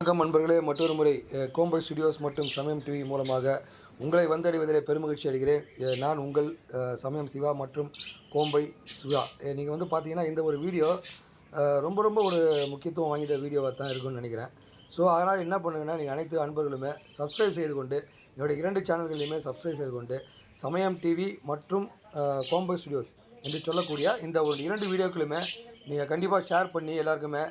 வணக்கம் நண்பர்களே மற்றொரு முறை அஹ், கோம்பை ஸ்டுடியோஸ் மற்றும் சமயம் டிவி மூலமாக உங்களை வந்தடைவதிலே பெருமகிழ்ச்சி அடைகிறேன். நான் உங்கள் சமயம் சிவா மற்றும் கோம்பை சிவா நீங்கள் வந்து பார்த்தீங்கன்னா இந்த ஒரு வீடியோ ரொம்ப ரொம்ப ஒரு முக்கியத்துவம் வாய்ந்த வீடியோவாக தான் இருக்கும்னு நினைக்கிறேன். ஸோ அதனால் என்ன பண்ணுங்கன்னா நீங்கள் அனைத்து அன்பர்களுமே சப்ஸ்கிரைப் செய்து கொண்டு என்னுடைய இரண்டு சேனல்களையுமே சப்ஸ்கிரைப் செய்து கொண்டு சமயம் டிவி மற்றும் கோம்பை ஸ்டுடியோஸ் என்று சொல்லக்கூடிய இந்த ஒரு இரண்டு வீடியோக்களுமே நீங்கள் கண்டிப்பாக ஷேர் பண்ணி எல்லாருக்குமே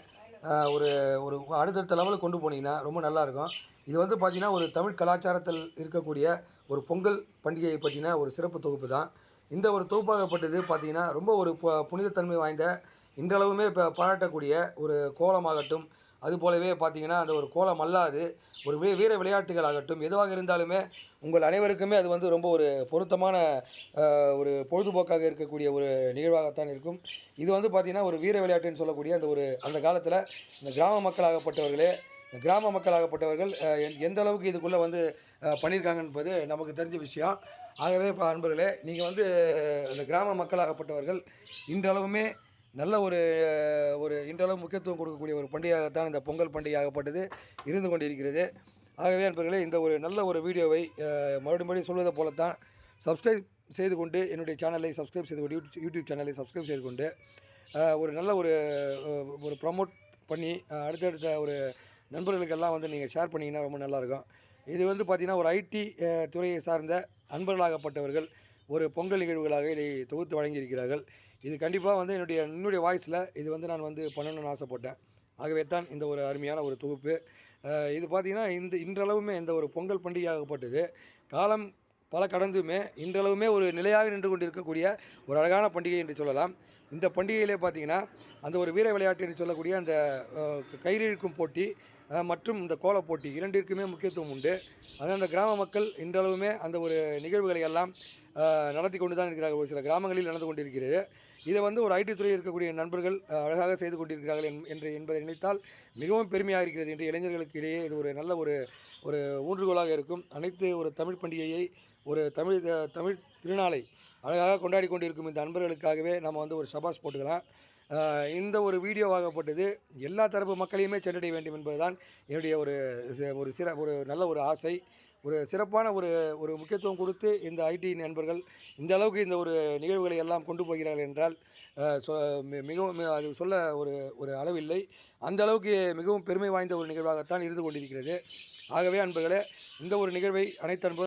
ஒரு ஒரு அடுத்தடுத்த லெவலுக்கு கொண்டு போனீங்கன்னா ரொம்ப நல்லாயிருக்கும். இது வந்து பார்த்திங்கன்னா ஒரு தமிழ் கலாச்சாரத்தில் இருக்கக்கூடிய ஒரு பொங்கல் பண்டிகையை பற்றின ஒரு சிறப்பு தொகுப்பு தான். இந்த ஒரு தொகுப்பாகப்பட்டது பார்த்திங்கன்னா ரொம்ப ஒரு பு- புனிதத்தன்மை வாய்ந்த இன்றளவுமே இப்போ பாராட்டக்கூடிய ஒரு கோலமாகட்டும் அது போலவே பார்த்தீங்கன்னா அந்த ஒரு கோலம் அல்லாது ஒரு வீ வீர விளையாட்டுகள் ஆகட்டும் எதுவாக இருந்தாலுமே உங்கள் அனைவருக்குமே அது வந்து ரொம்ப ஒரு பொருத்தமான ஒரு பொழுதுபோக்காக இருக்கக்கூடிய ஒரு நிகழ்வாகத்தான் இருக்கும். இது வந்து பார்த்திங்கன்னா ஒரு வீர விளையாட்டுன்னு சொல்லக்கூடிய அந்த ஒரு அந்த காலத்தில் இந்த கிராம மக்களாகப்பட்டவர்களே கிராம மக்களாகப்பட்டவர்கள் எந்த- அளவுக்கு இதுக்குள்ளே வந்து பண்ணியிருக்காங்க என்பது நமக்கு தெரிஞ்ச விஷயம். ஆகவே இப்போ அன்பர்களே நீங்கள் வந்து இந்த கிராம மக்களாகப்பட்டவர்கள் இன்றளவுமே நல்ல ஒரு ஒரு இன்றளவு முக்கியத்துவம் கொடுக்கக்கூடிய ஒரு பண்டிகையாகத்தான் இந்த பொங்கல் பண்டிகையாகப்பட்டது இருந்து கொண்டிருக்கிறது. ஆகவே நண்பர்களே இந்த ஒரு நல்ல ஒரு வீடியோவை மறுபடியும் மறுபடியும் சொல்வதை போலத்தான் சப்ஸ்கிரைப் செய்து கொண்டு என்னுடைய சேனலை சப்ஸ்கிரைப் செய்து கொண்டு யூடியூப் யூடியூப் சேனலை சப்ஸ்கிரைப் செய்து கொண்டு ஒரு நல்ல ஒரு ஒரு ப்ரமோட் பண்ணி அடுத்தடுத்த ஒரு நண்பர்களுக்கெல்லாம் வந்து நீங்கள் ஷேர் பண்ணிங்கன்னா ரொம்ப நல்லாயிருக்கும் இது வந்து பார்த்திங்கன்னா ஒரு ஐடி துறையை சார்ந்த அன்பர்களாகப்பட்டவர்கள் ஒரு பொங்கல் நிகழ்வுகளாக இதை தொகுத்து வழங்கியிருக்கிறார்கள். இது கண்டிப்பாக வந்து என்னுடைய என்னுடைய வாய்ஸில் இது வந்து நான் வந்து பண்ணணும்னு ஆசைப்பட்டேன். ஆகவே தான் இந்த ஒரு அருமையான ஒரு தொகுப்பு. இது பார்த்திங்கன்னா இந்த இன்றளவுமே இந்த ஒரு பொங்கல் பண்டிகையாகப்பட்டது. காலம் பல கடந்துமே இன்றளவுமே ஒரு நிலையாக நின்று கொண்டு இருக்கக்கூடிய ஒரு அழகான பண்டிகை என்று சொல்லலாம். இந்த பண்டிகையிலே பார்த்தீங்கன்னா அந்த ஒரு வீர விளையாட்டு என்று சொல்லக்கூடிய அந்த கயிறிழுக்கும் போட்டி மற்றும் இந்த கோலப் போட்டி இரண்டிற்குமே முக்கியத்துவம் உண்டு. அதனால் அந்த கிராம மக்கள் இன்றளவுமே அந்த ஒரு நிகழ்வுகளை எல்லாம் நடத்தி கொண்டு தான் இருக்கிறார்கள். ஒரு சில கிராமங்களில் நடந்து கொண்டிருக்கிறது. இதை வந்து ஒரு ஐடி துறையில் இருக்கக்கூடிய நண்பர்கள் அழகாக செய்து கொண்டிருக்கிறார்கள் என்று என்பதை நினைத்தால் மிகவும் பெருமையாக இருக்கிறது. என்று இளைஞர்களுக்கு இடையே இது ஒரு நல்ல ஒரு ஒரு ஊன்றுகோலாக இருக்கும். அனைத்து ஒரு தமிழ் பண்டிகையை ஒரு தமிழ் த- தமிழ் திருநாளை அழகாக கொண்டாடி கொண்டிருக்கும் இந்த நண்பர்களுக்காகவே நம்ம வந்து ஒரு சபாஸ் போட்டுக்கலாம். இந்த ஒரு வீடியோவாகப்பட்டது எல்லா தரப்பு மக்களையுமே சென்றடைய வேண்டும் என்பதுதான் என்னுடைய ஒரு ஒரு சிற ஒரு நல்ல ஒரு ஆசை. ஒரு சிறப்பான ஒரு ஒரு முக்கியத்துவம் கொடுத்து இந்த ஐடி நண்பர்கள் இந்த அளவுக்கு இந்த ஒரு நிகழ்வுகளை எல்லாம் கொண்டு போகிறார்கள் என்றால் சொ- மிகவும் அது சொல்ல ஒரு ஒரு அளவில்லை. அந்த அளவுக்கு மிகவும் பெருமை வாய்ந்த ஒரு நிகழ்வாகத்தான் இருந்து கொண்டிருக்கிறது. ஆகவே அன்பர்களே இந்த ஒரு நிகழ்வை அனைத்து அன்பர்கள்